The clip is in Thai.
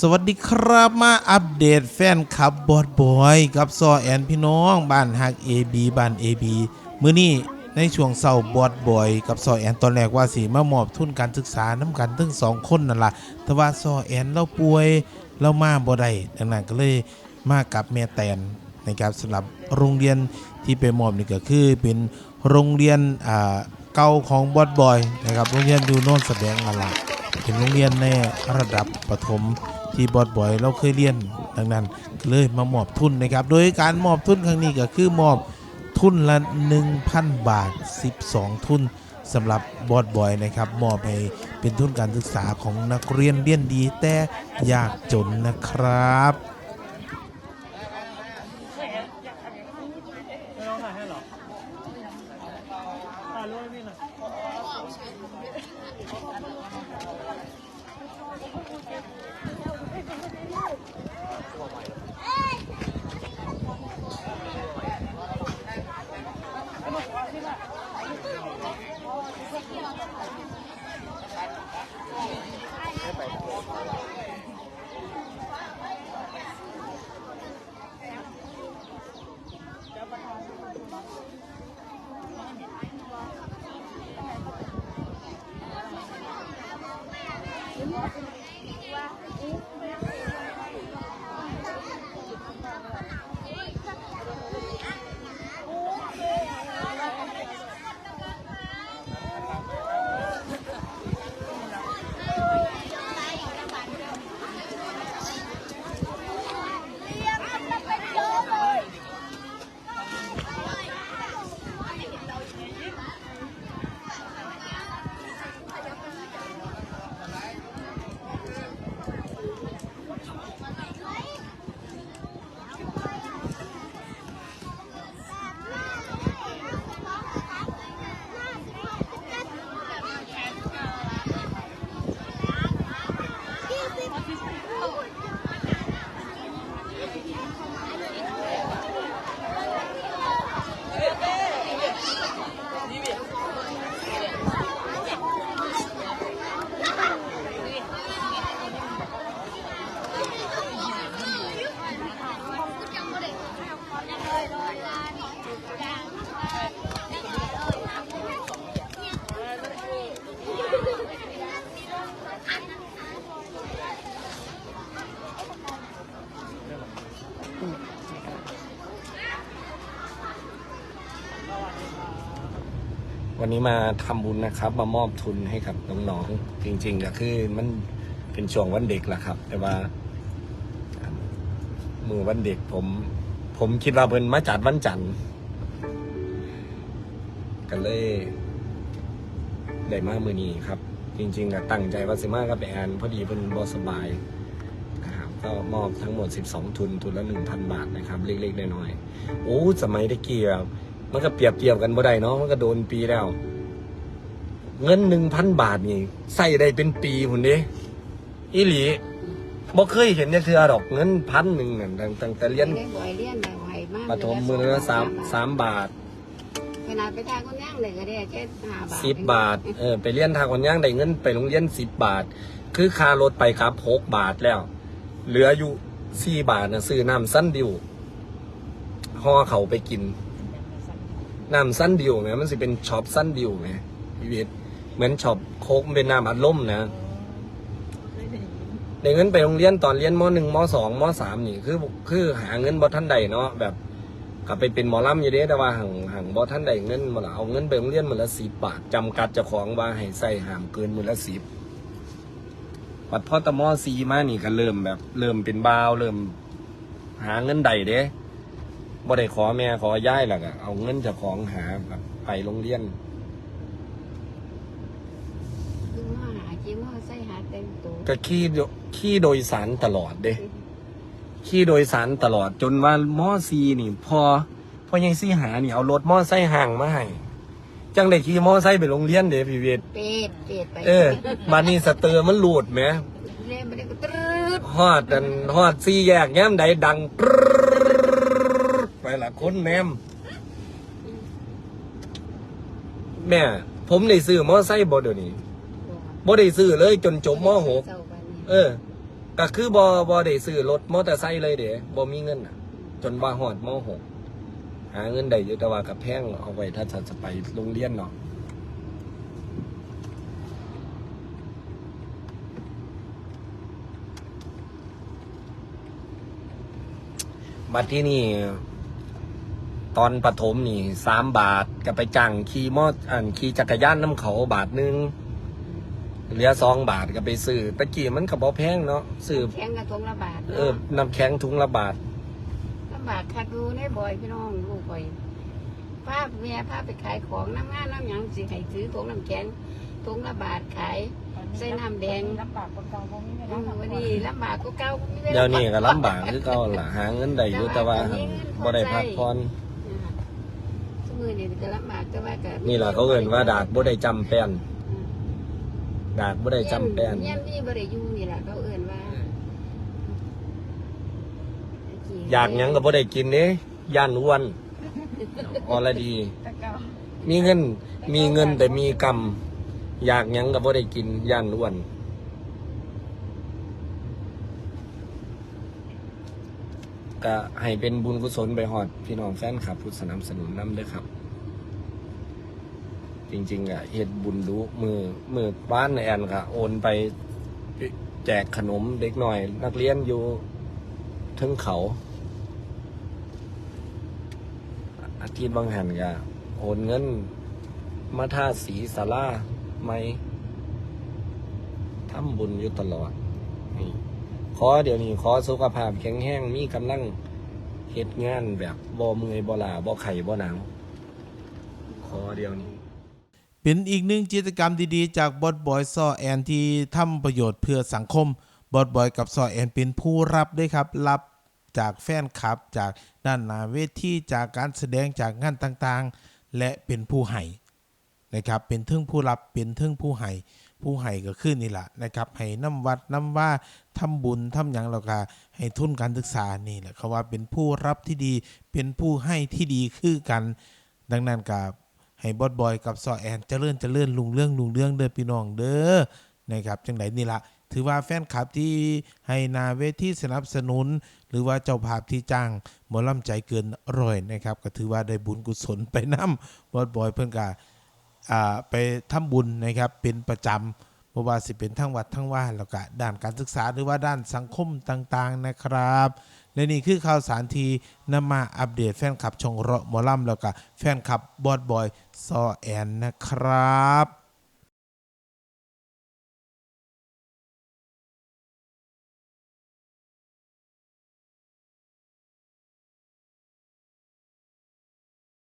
สวัสดีครับมาอัปเดตแฟนคลับบอดบอยกับซอแอนพี่น้องบ้านฮัก AB บ้าน AB มื้อนี้ในช่วงเศร้าบอดบอยกับซอแอนตอนแรกว่าสิมามอบทุนการศึกษาน้ำกันทั้งสองคนนั่นล่ะแต่ว่าซอแอนเราป่วยเรามาบ่ได้ดังนั้นก็เลยมากับแม่แตนนะครับสำหรับโรงเรียนที่ไปมอบนี่ก็คือเป็นโรงเรียนอ่าเก่าของบอดบอยนะครับโรงเรียนอยู่โน่นแสดงนั่นล่ะเป็นโรงเรียนในระดับประถม ที่บอดบอยเราเคยเรียนดังนั้นเลยมามอบทุนนะครับ โดยการมอบทุนครั้งนี้ก็คือมอบทุนละ 1,000 บาท 12 ทุนสำหรับบอดบอยนะครับมอบให้เป็นทุนการศึกษาของนักเรียนเรียนดีแต่ยากจนนะครับ Thank you. วันนี้มาทำบุญนะครับ มามอบทุนให้กับน้องๆจริง ๆ ก็คือมันเป็นช่วงวันเด็กแหละครับ แต่ว่ามือวันเด็กผม ผมคิดว่าเพิ่นมาจัดวันจันทร์ก็เลย ได้มามือนี้ครับ จริงๆก็ตั้งใจว่าสิมากับแอนพอดีเพิ่นบ่สบายนะครับก็มอบทั้งหมด 12 ทุนทุนละ 1,000 บาทนะครับ เล็กๆน้อยๆโอ้สมัยตะกี้อะ มันก็เปรียบเทียบกันบ่ได้เนาะมันก็โดนปีแล้ว เงิน1,000บาทนี่ใส่ได้เป็นปีพุ่นเด้อีหลีบ่เคยเห็นจักเทื่อดอกเงินพันหนึ่งนั่นตั้งตั้งแต่เรียนได้บ่อยเรียนได้บ่อยมากประถมมือละสามสามบาทขนาดไปทางคนย่างเลยก็ได้แค่ห้าบาทสิบบาทเออไปเรียนทางคนย่างได้เงินไปโรงเรียนสิบบาท คือค่ารถไปครับหกบาทแล้ว เหลืออยู่สี่บาทนะซื้อน้ำสั้นดิวห่อเขาไปกิน น้ำสั้นดิวไงมันสิเป็นช็อปสั้นดิวไงพี่วิทย์เหมือนช็อปโค้กมันเป็นน้ำอัดลมนะได้เงินไปโรงเรียนตอนเรียนมหนึ่งมสองมสามนี่คือคือหาเงินบ่ท่านใดเนาะแบบกลับไปเป็นหมอลำอยู่เด้แต่ว่าห่างห่างบ่ท่านใดเงินมาละเอาเงินไปโรงเรียนมือละสิบบาทจำกัดเจ้าของว่าให้ใส่ห้ามเกินมือละสิบปัดพ่อตะมอซีมานี่ก็เริ่มแบบ เริ่มเป็นบาวเริ่มหาเงินใดเด้ บ่ได้ขอแม่ขอย่ายหรอกอะเอาเงินเจ้าของหาแบบไปโรงเรียนคือว่าหาจิ้มว่าใส่หาเต็มตัวก็ขี่โดขี่โดยสารตลอดเด้ขี่โดยสารตลอดจนว่ามอซีนี่ พอพอยังซีหานี่เอารถมอไซค์ห่างมาให้จังได้ขี่มอไซค์ไปโรงเรียนเด้พี่เวทเป็ดเป็ดไปเออบัดนี้สเตอร์มันหลุดแหมเล่นไม่ได้ก็ตรึดฮอดอันฮอดซีแยกแง้มใดดังปรึ๊ดไปละ คนแนมแม่ ผมได้ซื้อมอไซค์บ่เดี๋ยวนี้บ่ได้ซื้อเลยจนจบมหกเจ้าบ้านนี่เออก็คือบอบอได้ซื้อรถมอเตอร์ไซค์เลยเด้บอมีเงินอะ จนว่าหอดมหกหาเงินได้อยู่แต่ว่ากับแพงเอาไว้ถ้าจะจะไปโรงเรียนเนาะบัดที่นี่ ตอนปฐมนี่สามบาทก็ไปจังขี่มออันขี่จักรยานน้ำเขาบาทหนึงเหลือสองบาทก็ไปซื้อตะกี้มันก็บ่แพงเนาะซื้อแข็งกระทงละบาทเออน้ำแข็งถุงละบาทลำบากคักดูในบ่อยพี่น้องลูกบ่อยพาแม่พาไปขายของน้ำงานน้ำหยังสิให้ซื้อถุงน้ำแข็งถุงละบาทขายใส่น้ำแดงลำบากกว่าเก่าบ่มีเวอืลามทำวันนี้ลำบากก็เก่าบ่มีวลา เดี๋ยวนี้ก็ลำบากคือเก่าล่ะหาเงินได้อยู่แต่ว่าบ่ได้พักผ่อนส มือนี่ก็ลำบากแต่ว่าก็นี่ล่ะเขาเอิ้นว่าดาดบ่ได้จำแป้นดาดบ่ได้จำแป้นเยี่ยมนี่บ่ได้อยู่นี่แหละเขาเอิ้นว่าอยากหยังก็บ่ได้กินเด้ย่านอ้วนออลดี แต่เก่ามีเงิน มีเงินแต่มีกรรม อยากหยังก็บ่ได้กินย่านอ้วน ก็ให้เป็นบุญกุศลไปหอดพี่น้องแฟนคลับผู้สนับสนุนน้ำด้วยครับ จริงๆอะเฮ็ดบุญรู้มือมือบ้านแอนก็โอนไปแจกขนมเด็กหน่อย นักเรียนอยู่ทึงเขา อาทิตย์บางหันก็โอนเงิน มาท่าสีสาราไม่ทำบุญอยู่ตลอดนี่ ขอเดี๋ยวนี้ขอสุขภาพแข็งแรงมีกำลังเฮ็ดงานแบบบ่เมื่อยบ่ลาบ่ไข้บ่หนาวขอเดี๋ยวนี้ เป็นอีกหนึ่งกิจกรรมดีๆ จากบอสบอยซอแอนที่ทำประโยชน์เพื่อสังคมบอสบอยกับซอแอนเป็นผู้รับด้วยครับรับจากแฟนคลับจากด้านหน้าเวทีจากการแสดงจากงานต่างๆ และเป็นผู้ให้นะครับเป็นเทิงผู้รับเป็นเทิงผู้ให้ ผู้ให้ก็คือนี่แหละนะครับให้น้ำวัดน้ำว่าทำบุญทำหยังแล้วก็ให้ทุนการศึกษานี่แหละเขาว่าเป็นผู้รับที่ดีเป็นผู้ให้ที่ดีคือกัน ดังนั้นกับให้บอสบอยกับซอแอนเจริญเจริญลุงเรื่องลุงเรื่องเด้อพี่น้องเด้อนะครับจังไดนี่ละถือว่าแฟนคลับที่ให้นาเวที่สนับสนุน หรือว่าเจ้าภาพที่จ้างหมอลำใจเกินร้อยนะครับ ก็ถือว่าได้บุญกุศลไปนํบอสบอยเพิ่อนกา ไปทำบุญนะครับเป็นประจำเพราะว่าสิเป็นทั้งวัดทั้งว่าแล้วก็ด้านการศึกษาหรือว่าด้านสังคมต่างๆนะครับ และนี่คือข่าวสารทีนำมาอัปเดตแฟนคลับชงเราะหมอลำแล้วก็แฟนคลับบอดบอยซอแอนนะครับ